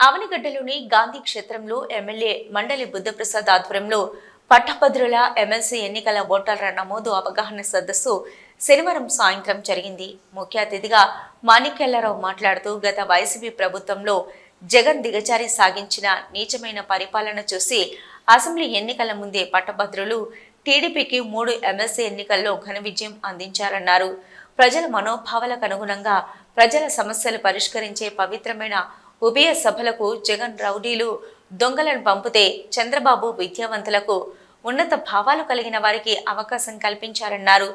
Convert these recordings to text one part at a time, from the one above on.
అవనిగడ్డలోని గాంధీ క్షేత్రంలో ఎమ్మెల్యే మండలి బుద్ధప్రసాద్ ఆధ్వర్యంలో పట్టభద్రుల ఎమ్మెల్సీ ఎన్నికల ఓటర్ల నమోదు అవగాహన సదస్సు శనివారం సాయంత్రం జరిగింది. ముఖ్య అతిథిగా మాణిక్యాలరావు మాట్లాడుతూ గత వైసీపీ ప్రభుత్వంలో జగన్ దిగజారి సాగించిన నీచమైన పరిపాలన చూసి అసెంబ్లీ ఎన్నికల ముందే పట్టభద్రులు టీడీపీకి మూడు ఎమ్మెల్సీ ఎన్నికల్లో ఘన విజయం అందించారన్నారు. ప్రజల మనోభావాలకు అనుగుణంగా ప్రజల సమస్యలు పరిష్కరించే పవిత్రమైన ఉభయ సభలకు జగన్ రౌడీలు దొంగలను పంపితే చంద్రబాబు విద్యావంతులకు ఉన్నత భావాలు కలిగిన వారికి అవకాశం కల్పించారన్నారు.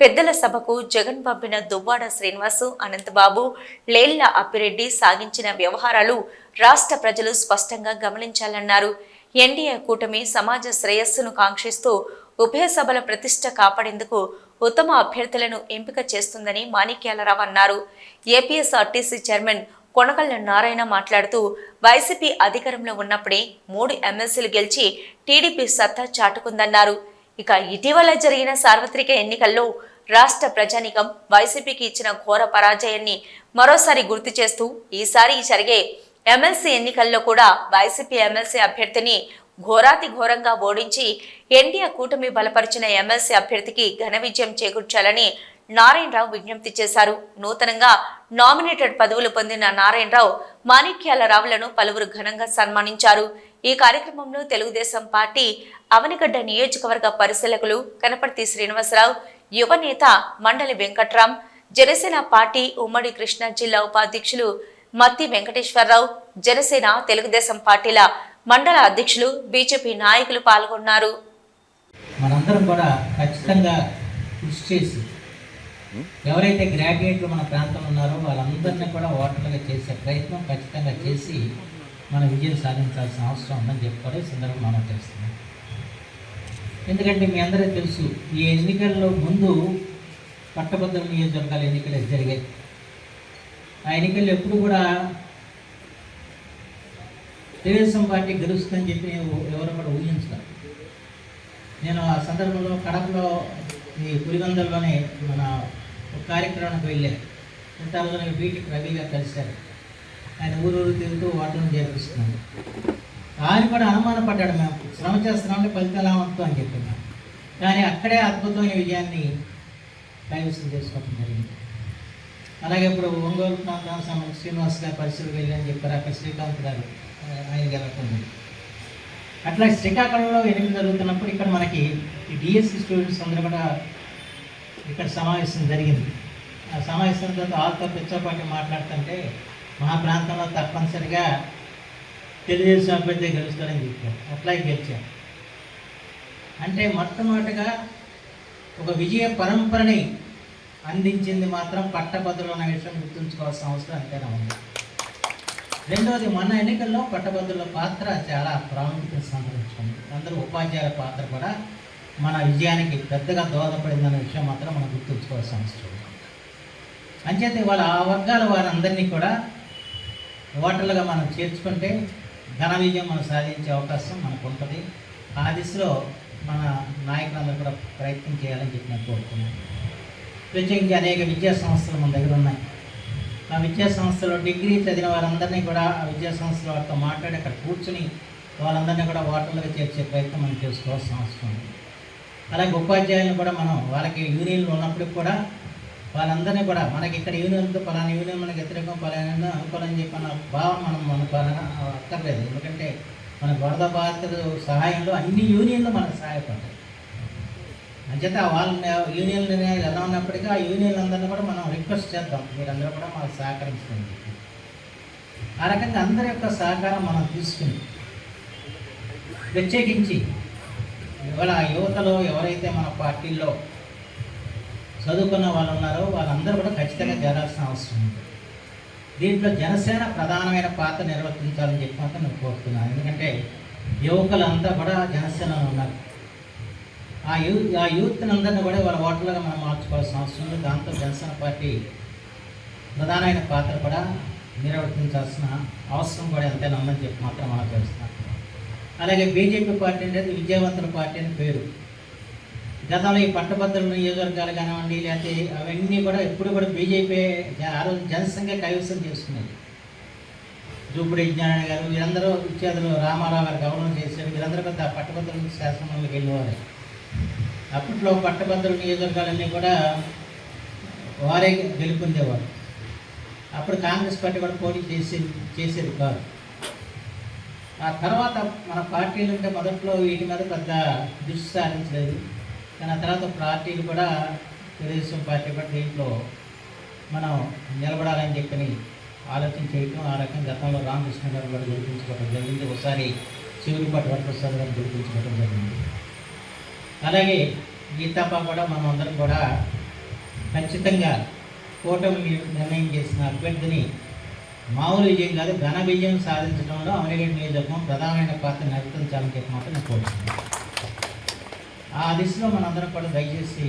పెద్దల సభకు జగన్ పంపిన దువ్వాడ శ్రీనివాసు అనంతబాబు లేళ్ళ అప్పిరెడ్డి సాగించిన వ్యవహారాలు రాష్ట్ర ప్రజలు స్పష్టంగా గమనించాలన్నారు. ఎన్డీఏ కూటమి సమాజ శ్రేయస్సును కాంక్షిస్తూ ఉభయ సభల ప్రతిష్ట కాపాడేందుకు ఉత్తమ అభ్యర్థులను ఎంపిక చేస్తుందని మాణిక్యాలరావు అన్నారు. ఏపీఎస్ఆర్టీసీ చైర్మన్ కొనకళ్ళ నారాయణ మాట్లాడుతూ వైసీపీ అధికారంలో ఉన్నప్పుడే మూడు ఎమ్మెల్సీలు గెలిచి టీడీపీ సత్తా చాటుకుందన్నారు. ఇక ఇటీవల జరిగిన సార్వత్రిక ఎన్నికల్లో రాష్ట్ర ప్రజానికం వైసీపీకి ఇచ్చిన ఘోర పరాజయాన్ని మరోసారి గుర్తు చేస్తూ ఈసారి జరిగే ఎమ్మెల్సీ ఎన్నికల్లో కూడా వైసీపీ ఎమ్మెల్సీ అభ్యర్థిని ఘోరాతి ఘోరంగా ఓడించి ఎన్డీఏ కూటమి బలపరిచిన ఎమ్మెల్సీ అభ్యర్థికి ఘన విజయం చేకూర్చాలని నారాయణరావు విజ్ఞప్తి చేశారు. నూతనంగా నామినేటెడ్ పదవులు పొందిన నారాయణరావు మాణిక్యాల రావులను పలువురు ఘనంగా సన్మానించారు. ఈ కార్యక్రమంలో తెలుగుదేశం పార్టీ అవనిగడ్డ నియోజకవర్గ పరిశీలకులు కనపర్తి శ్రీనివాసరావు యువనేత మండలి వెంకట్రాం జనసేన పార్టీ ఉమ్మడి కృష్ణా జిల్లా ఉపాధ్యక్షులు మత్తి వెంకటేశ్వరరావు జనసేన తెలుగుదేశం పార్టీల మండల అధ్యక్షులు బీజేపీ నాయకులు పాల్గొన్నారు. మనందరం కూడా ఖచ్చితంగా కృషి చేసి ఎవరైతే గ్రాడ్యుయేట్లు మన ప్రాంతంలో ఉన్నారో వాళ్ళందరినీ కూడా ఓటర్లుగా చేసే ప్రయత్నం ఖచ్చితంగా చేసి మన విజయం సాధించాల్సిన అవసరం ఉందని చెప్పి కూడా ఈ సందర్భం మనం చేస్తున్నాం ఎందుకంటే మీ అందరికీ తెలుసు ఈ ఎన్నికల్లో ముందు పట్టభద్రుల నియోజకవర్గాల ఎన్నికలు జరిగాయి. ఆ ఎన్నికల్లో ఎప్పుడు కూడా తెలుగుదేశం పార్టీ గెలుస్తుందని చెప్పి ఎవరు కూడా ఊహించలేదు. నేను ఆ సందర్భంలో కడపలో ఈ పులిగందల్లోనే మన కార్యక్రమానికి వెళ్ళారు. ఇంతలో బీటికి రవి గారు కలిశారు. ఆయన ఊరూరు తిరుగుతూ ఓటర్లను చేర్పిస్తున్నాడు ఆయన కూడా అనుమానపడ్డాడు మేము శ్రమ చేస్తున్నామంటే ఫలితం ఎలా ఉంటుందో అని చెప్పినాం కానీ అక్కడే అద్భుతమైన విజయాన్ని కైవసం చేసుకోవడం జరిగింది. అలాగే ఇప్పుడు ఒంగోలు ప్రాంతానికి సంబంధించి శ్రీనివాస్ గారు వెళ్ళి వెళ్ళని చెప్పారు. అక్కడ శ్రీకాంత్ గారు ఆయన గెలవకుండా అట్లా శ్రీకాకుళంలో ఎనిమిది జరుగుతున్నప్పుడు ఇక్కడ మనకి ఈ డిఎస్సి స్టూడెంట్స్ అందరూ కూడా ఇక్కడ సమావేశం జరిగింది. ఆ సమావేశం తర్వాత వాళ్ళతో పిచ్చపాటి మాట్లాడుతుంటే మా ప్రాంతంలో తప్పనిసరిగా తెలుగుదేశం అభ్యర్థి గెలుస్తారని చెప్పారు. అట్లా గెలిచారు. అంటే మొట్టమొదటిగా ఒక విజయ పరంపరని అందించింది మాత్రం పట్టభద్రులు అనే విషయం గుర్తుంచుకోవాల్సిన అవసరం ఎంతైనా ఉంది. రెండవది మన ఎన్నికల్లో పట్టభద్రుల పాత్ర చాలా ప్రాముఖ్యత సంతరించుకుంది. అందరూ ఉపాధ్యాయుల పాత్ర కూడా మన విజయానికి పెద్దగా దోహదపడిందనే విషయం మాత్రం మనం గుర్తుంచుకోవాల్సిన అవసరం ఉంది అంచేతే వాళ్ళ ఆ వర్గాల వారందరినీ కూడా ఓటర్లుగా మనం చేర్చుకుంటే ఘన విజయం మనం సాధించే అవకాశం మనకు ఉంటుంది. ఆ దిశలో మన నాయకులందరూ కూడా ప్రయత్నం చేయాలని చెప్పి నేను కోరుకున్నాను ప్రత్యేకించి అనేక విద్యా సంస్థలు మన దగ్గర ఉన్నాయి. ఆ విద్యా సంస్థలో డిగ్రీ చదివిన వారందరినీ కూడా ఆ విద్యా సంస్థల వారితో మాట్లాడి అక్కడ కూర్చుని వాళ్ళందరినీ కూడా ఓటర్లుగా చేర్చే ప్రయత్నం మనం చేసుకోవాల్సిన అవసరం ఉంది. అలాగే ఉపాధ్యాయులను కూడా మనం వాళ్ళకి యూనియన్లు ఉన్నప్పటికి కూడా వాళ్ళందరినీ కూడా మనకి ఇక్కడ యూనియన్తో పలానా యూనియన్ మనకి వ్యతిరేకం పలానా అనుకోవాలని చెప్పి అన్న భావం మనం మనకు అక్కర్లేదు. ఎందుకంటే మన వరద బాధితుల సహాయంలో అన్ని యూనియన్లు మనకు సహాయపడతాయి. అంచేత వాళ్ళ యూనియన్లు ఎలా ఉన్నప్పటికీ ఆ యూనియన్ అందరినీ కూడా మనం రిక్వెస్ట్ చేద్దాం. మీరందరూ కూడా మాకు సహకరించండి ఆ రకంగా అందరి యొక్క సహకారం మనం తీసుకుని ప్రత్యేకించి ఇవాళ ఆ యువతలో ఎవరైతే మన పార్టీల్లో చదువుకున్న వాళ్ళు ఉన్నారో వాళ్ళందరూ కూడా ఖచ్చితంగా చేరాల్సిన అవసరం ఉంది. దీంట్లో జనసేన ప్రధానమైన పాత్ర నిర్వర్తించాలని చెప్పి మాత్రం నేను కోరుతున్నాను. ఎందుకంటే యువకులంతా కూడా జనసేనలో ఉన్నారు. ఆ యూ ఆ యూత్ని అందరినీ కూడా వాళ్ళ ఓటర్లుగా మనం మార్చుకోవాల్సిన అవసరం ఉంది. దాంతో జనసేన పార్టీ ప్రధానమైన పాత్ర కూడా నిర్వర్తించాల్సిన అవసరం కూడా ఎంతైనా ఉందని చెప్పి మాత్రం మనం తెలుస్తున్నాం అలాగే బీజేపీ పార్టీ అనేది విజయవంతుల పార్టీ అని పేరు. గతంలో ఈ పట్టభద్రుల నియోజకవర్గాలు కానివ్వండి లేకపోతే అవన్నీ కూడా ఎప్పుడు కూడా బీజేపీ ఆ రోజు జనసంఖ్య కైవసం చేసుకున్నది దూపుడు విజ్ఞాన గారు వీరందరూ ఇత్యాదులు రామారావు గారు గౌరవం చేశారు. వీరందరూ పెద్ద పట్టభద్రుల శాసనంలోకి వెళ్ళేవారు. అప్పట్లో పట్టభద్రుల నియోజకవర్గాలన్నీ కూడా వారే గెలుపొందేవారు. అప్పుడు కాంగ్రెస్ పార్టీ కూడా పోటీ చేసేది చేసేది కాదు. ఆ తర్వాత మన పార్టీలు ఉంటే మొదట్లో వీటి మీద పెద్ద దృష్టి సారించలేదు. కానీ ఆ తర్వాత పార్టీలు కూడా తెలుగుదేశం పార్టీ కూడా దీంట్లో మనం నిలబడాలని చెప్పని ఆలోచన చేయటం ఆ రకం గతంలో రామకృష్ణ గారు కూడా గుర్తించుకోవడం జరిగింది. ఒకసారి చివరిపాటి వరప్రసాద్ గారు గుర్తించుకోవడం జరిగింది. అలాగే గీతాపా కూడా మనం అందరం కూడా ఖచ్చితంగా కూటమి నిర్ణయం చేసిన అభ్యర్థిని మామూలు విజయం కాదు ఘన విజయం సాధించడంలో అమరగడ్డ నియోజకవర్గం ప్రధానమైన పాత్ర నిర్వర్తించాలని చెప్పి మాత్రం నేను కోరుతున్నాను ఆ దిశలో మనందరం కూడా దయచేసి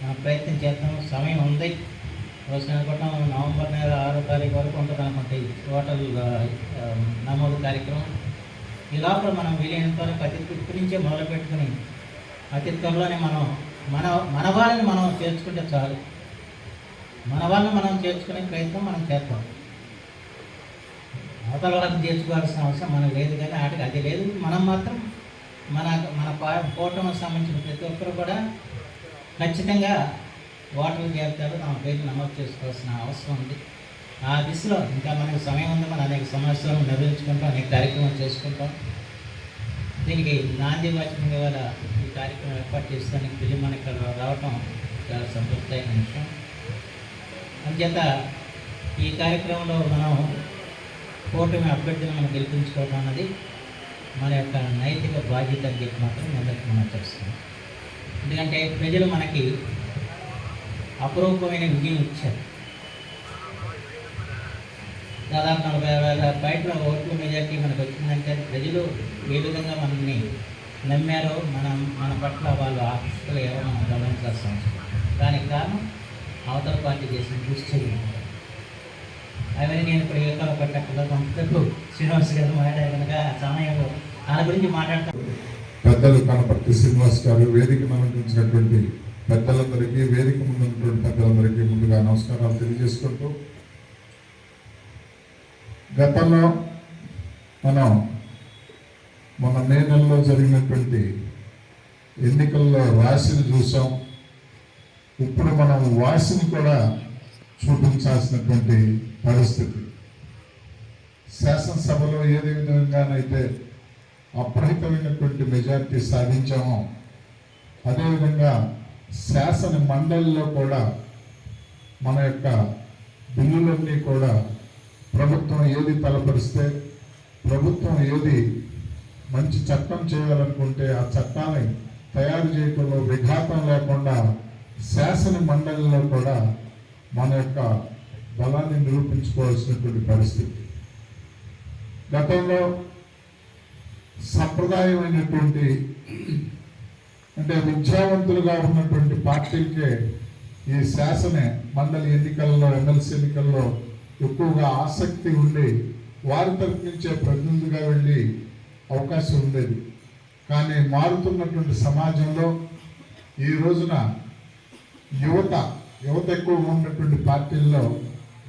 మనం ప్రయత్నం చేద్దాం. సమయం ఉంది. రోజున అనుకుంటాం నవంబర్ నెల ఆరో తారీఖు వరకు ఉంటుంది అనుకుంటే టోటల్ నమోదు కార్యక్రమం. ఈ లోపల మనం వీలైనంత వరకు అతి ఇప్పటి నుంచే మొదలు పెట్టుకుని అతి త్వరలోనే మనం మన మన వాళ్ళని మనం చేర్చుకుంటే చాలు. మన వాళ్ళని మనం చేర్చుకునే ప్రయత్నం మనం చేద్దాం. అవతల వాళ్ళకి చేర్చుకోవాల్సిన అవసరం మనకు లేదు కానీ ఆటకి అది లేదు. మనం మాత్రం మన మన కూటమికి సంబంధించిన ప్రతి ఒక్కరు కూడా ఖచ్చితంగా ఓటర్ల జాబితాలో మన పేరు నమోదు చేసుకోవాల్సిన అవసరం ఉంది. ఆ దిశలో ఇంకా మనకు సమయం ఉంది. మనం అనేక సమస్యలను నిర్వహించుకుంటాం అనేక కార్యక్రమాలు చేసుకుంటాం. దీనికి నాంది వాచకం ఇవాళ ఈ కార్యక్రమం ఏర్పాటు చేసేదానికి పిల్లి మనకి రావటం చాలా సంతృప్తికరమైన విషయం. అంచేత ఈ కార్యక్రమంలో మనం కూటమి అభ్యర్థిని మనం గెలిపించుకోవడం అన్నది మన యొక్క నైతిక బాధ్యత అని చెప్పి మాత్రం అందరికీ మనం చేస్తున్నాం ఎందుకంటే ప్రజలు మనకి అపురూపమైన విజయం ఇచ్చారు. దాదాపు నలభై వేల బయట ఓట్ల మెజార్టీ మనకు వచ్చిందంటే ప్రజలు ఏ విధంగా మనల్ని నమ్మారో మనం మన పట్ల వాళ్ళు ఆకృష్టులు ఏవో మనం గమనించాల్సిన అవసరం. దానికి కారణం అవతల పార్టీ చేసిన దుశ్చర్య అవన్నీ నేను ఇప్పుడు ఏ కాలం పెట్టకుండా కొంతసేపు శ్రీనివాస్ గారు మాట్లాడారు కనుక సమయంలో దాని గురించి మాట్లాడతాను. పెద్దలు కనపర్తి శ్రీనివాస్ గారు వేదికను అలంకరించినటువంటి పెద్దలందరికీ వేదిక ముందు ఉన్నటువంటి పెద్దలందరికీ ముందుగా నమస్కారాలు తెలియజేసుకుంటూ గతంలో మనం మన మే నెలలో జరిగినటువంటి ఎన్నికల్లో రాశిని చూసాం. ఇప్పుడు మనం వాసిని కూడా చూపించాల్సినటువంటి పరిస్థితి. శాసనసభలో ఏదే విధంగానైతే అప్రహితమైనటువంటి మెజారిటీ సాధించామో అదేవిధంగా శాసన మండలిలో కూడా మన యొక్క బిల్లులన్నీ కూడా ప్రభుత్వం ఏది తలపరిస్తే ప్రభుత్వం ఏది మంచి చట్టం చేయాలనుకుంటే ఆ చట్టాన్ని తయారు చేయడంలో విఘాతం లేకుండా శాసన మండలిలో కూడా మన యొక్క బలాన్ని నిరూపించుకోవాల్సినటువంటి పరిస్థితి. గతంలో సంప్రదాయమైనటువంటి అంటే విద్యావంతులుగా ఉన్నటువంటి పార్టీలకే ఈ శాసన మండలి ఎన్నికల్లో ఎమ్మెల్సీ ఎన్నికల్లో ఎక్కువగా ఆసక్తి ఉండి వారి తరఫు నుంచే ప్రతినిధిగా వెళ్ళి అవకాశం ఉండేది. కానీ మారుతున్నటువంటి సమాజంలో ఈ రోజున యువత యువత ఎక్కువగా ఉన్నటువంటి పార్టీల్లో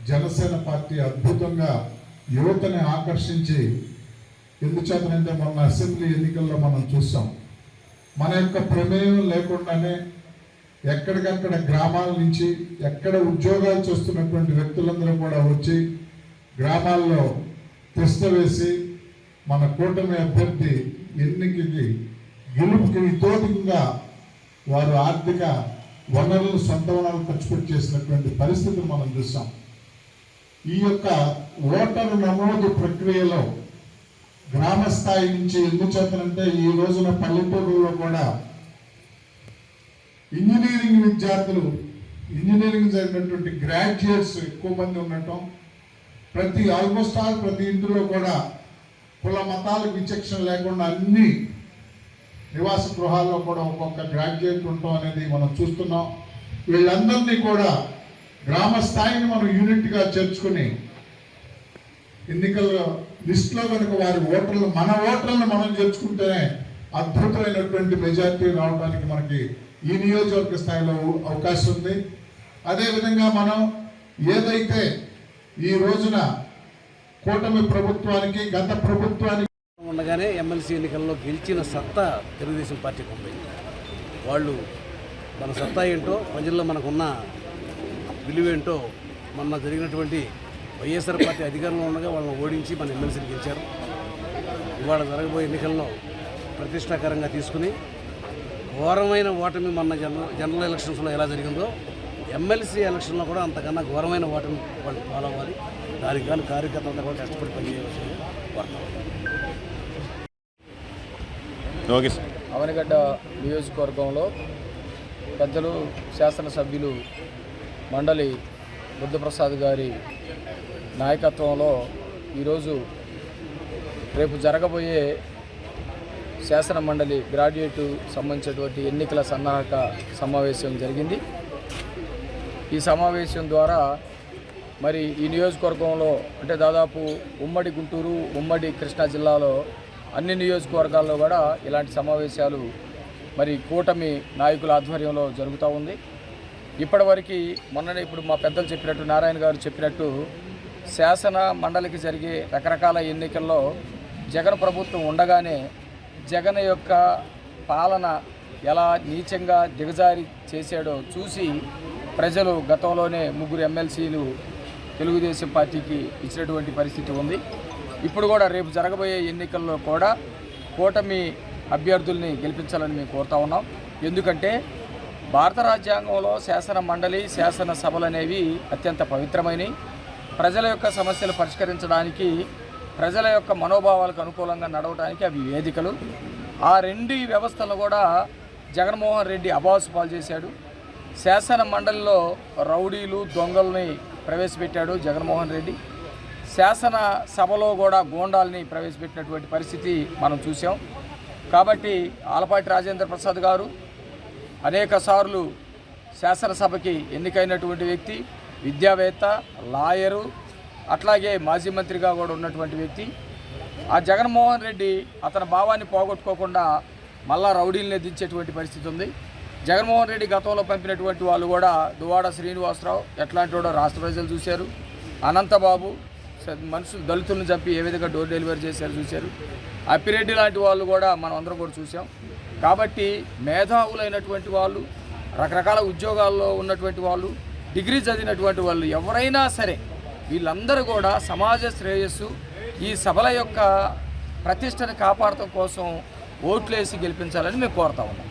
జనసేన పార్టీ అద్భుతంగా యువతని ఆకర్షించి ఎందుచేతనంటే మొన్న అసెంబ్లీ ఎన్నికల్లో మనం చూసాం. మన యొక్క ప్రమేయం లేకుండానే ఎక్కడికక్కడ గ్రామాల నుంచి ఎక్కడ ఉద్యోగాలు చేస్తున్నటువంటి వ్యక్తులందరూ కూడా వచ్చి గ్రామాల్లో తిష్ట వేసి మన కూటమి అభ్యర్థి ఎన్నికకి గెలుపుకి ఇతోధికంగా వారు ఆర్థిక వనరులు సొంత వనరులు ఖర్చు పెట్టి చేసినటువంటి పరిస్థితిని మనం చూసాం. ఈ యొక్క ఓటరు నమోదు ప్రక్రియలో గ్రామ స్థాయి నుంచి ఎందుకు చేతనంటే ఈ రోజున పల్లెటూరులో కూడా ఇంజనీరింగ్ విద్యార్థులు ఇంజనీరింగ్ జరిగినటువంటి గ్రాడ్యుయేట్స్ ఎక్కువ మంది ఉండటం ప్రతి ఆల్మోస్ట్ ఆల్ ప్రతి ఇంటిలో కూడా కుల మతాలు విచక్షణ లేకుండా అన్ని నివాస గృహాల్లో కూడా ఒక్కొక్క గ్రాడ్యుయేట్ ఉండటం అనేది మనం చూస్తున్నాం. వీళ్ళందరినీ కూడా గ్రామ స్థాయిని మనం యూనిట్గా చేర్చుకుని ఎన్నికల లిస్టులో కనుక వారి ఓటర్లు మన ఓటర్లను మనం చేర్చుకుంటేనే అద్భుతమైనటువంటి మెజారిటీ రావడానికి మనకి ఈ నియోజకవర్గ స్థాయిలో అవకాశం ఉంది. అదేవిధంగా మనం ఏదైతే ఈ రోజున కూటమి ప్రభుత్వానికి గత ప్రభుత్వానికి ఉండగానే ఎమ్మెల్సీ ఎన్నికల్లో గెలిచిన సత్తా తెలుగుదేశం పార్టీకి ఉంది. వాళ్ళు మన సత్తా ఏంటో ప్రజల్లో మనకున్న విలువేంటో మొన్న జరిగినటువంటి వైఎస్ఆర్ పార్టీ అధికారంలో ఉండగా వాళ్ళని ఓడించి మన ఎమ్మెల్సీని గెలిచారు. ఇవాళ జరగబోయే ఎన్నికల్లో ప్రతిష్టాకరంగా తీసుకుని ఘోరమైన ఓటమి మొన్న జనరల్ జనరల్ ఎలక్షన్స్లో ఎలా జరిగిందో ఎమ్మెల్సీ ఎలక్షన్లో కూడా అంతకన్నా ఘోరమైన ఓటమి వాళ్ళు ఫాలో అవ్వాలి. దానికి కానీ కార్యకర్తలంతా కూడా కష్టపడి పనిచేయవలసింది సార్. అవనిగడ్డ నియోజకవర్గంలో పెద్దలు శాసనసభ్యులు మండలి బుద్ధప్రసాద్ గారి నాయకత్వంలో ఈరోజు రేపు జరగబోయే శాసన మండలి గ్రాడ్యుయేట్ సంబంధించినటువంటి ఎన్నికల సన్నాహక సమావేశం జరిగింది. ఈ సమావేశం ద్వారా మరి ఈ నియోజకవర్గంలో అంటే దాదాపు ఉమ్మడి గుంటూరు ఉమ్మడి కృష్ణా జిల్లాలో అన్ని నియోజకవర్గాల్లో కూడా ఇలాంటి సమావేశాలు మరి కూటమి నాయకుల ఆధ్వర్యంలో జరుగుతూ ఉంది. ఇప్పటివరకు మొన్ననే ఇప్పుడు మా పెద్దలు చెప్పినట్టు నారాయణ గారు చెప్పినట్టు శాసన మండలికి జరిగే రకరకాల ఎన్నికల్లో జగన్ ప్రభుత్వం ఉండగానే జగన్ యొక్క పాలన ఎలా నీచంగా దిగజారి చేశాడో చూసి ప్రజలు గతంలోనే ముగ్గురు ఎమ్మెల్సీలు తెలుగుదేశం పార్టీకి ఇచ్చినటువంటి పరిస్థితి ఉంది. ఇప్పుడు కూడా రేపు జరగబోయే ఎన్నికల్లో కూడా కూటమి అభ్యర్థుల్ని గెలిపించాలని మేము కోరుతా ఉన్నాం. ఎందుకంటే భారత రాజ్యాంగంలో శాసన మండలి శాసన సభలు అనేవి అత్యంత పవిత్రమైనవి ప్రజల యొక్క సమస్యలు పరిష్కరించడానికి ప్రజల యొక్క మనోభావాలకు అనుకూలంగా నడవడానికి అవి వేదికలు. ఆ రెండు వ్యవస్థలు కూడా జగన్మోహన్ రెడ్డి అబాసు పాలు చేశాడు. శాసన మండలిలో రౌడీలు దొంగల్ని ప్రవేశపెట్టాడు జగన్మోహన్ రెడ్డి. శాసన సభలో కూడా గోండాల్ని ప్రవేశపెట్టినటువంటి పరిస్థితి మనం చూసాం కాబట్టి ఆలపాటి రాజేంద్ర ప్రసాద్ గారు అనేక సార్లు శాసనసభకి ఎన్నికైనటువంటి వ్యక్తి విద్యావేత్త లాయరు అట్లాగే మాజీ మంత్రిగా కూడా ఉన్నటువంటి వ్యక్తి. ఆ జగన్మోహన్ రెడ్డి అతని భావాన్ని పోగొట్టుకోకుండా మళ్ళా రౌడీల్ని దించేటువంటి పరిస్థితి ఉంది. జగన్మోహన్ రెడ్డి గతంలో పంపినటువంటి వాళ్ళు కూడా దువాడ శ్రీనివాసరావు ఎట్లాంటి కూడా రాష్ట్ర ప్రజలు చూశారు. అనంతబాబు మనుషులు దళితులను చంపి ఏ విధంగా డోర్ డెలివరీ చేశారు చూశారు. అప్పిరెడ్డి లాంటి వాళ్ళు కూడా మనం అందరం కూడా చూసాం కాబట్టి మేధావులైనటువంటి వాళ్ళు రకరకాల ఉద్యోగాల్లో ఉన్నటువంటి వాళ్ళు డిగ్రీ చదివినటువంటి వాళ్ళు ఎవరైనా సరే వీళ్ళందరూ కూడా సమాజ శ్రేయస్సు ఈ సభల యొక్క ప్రతిష్టను కాపాడటం కోసం ఓట్లేసి గెలిపించాలని మేము కోరుతా ఉన్నాం.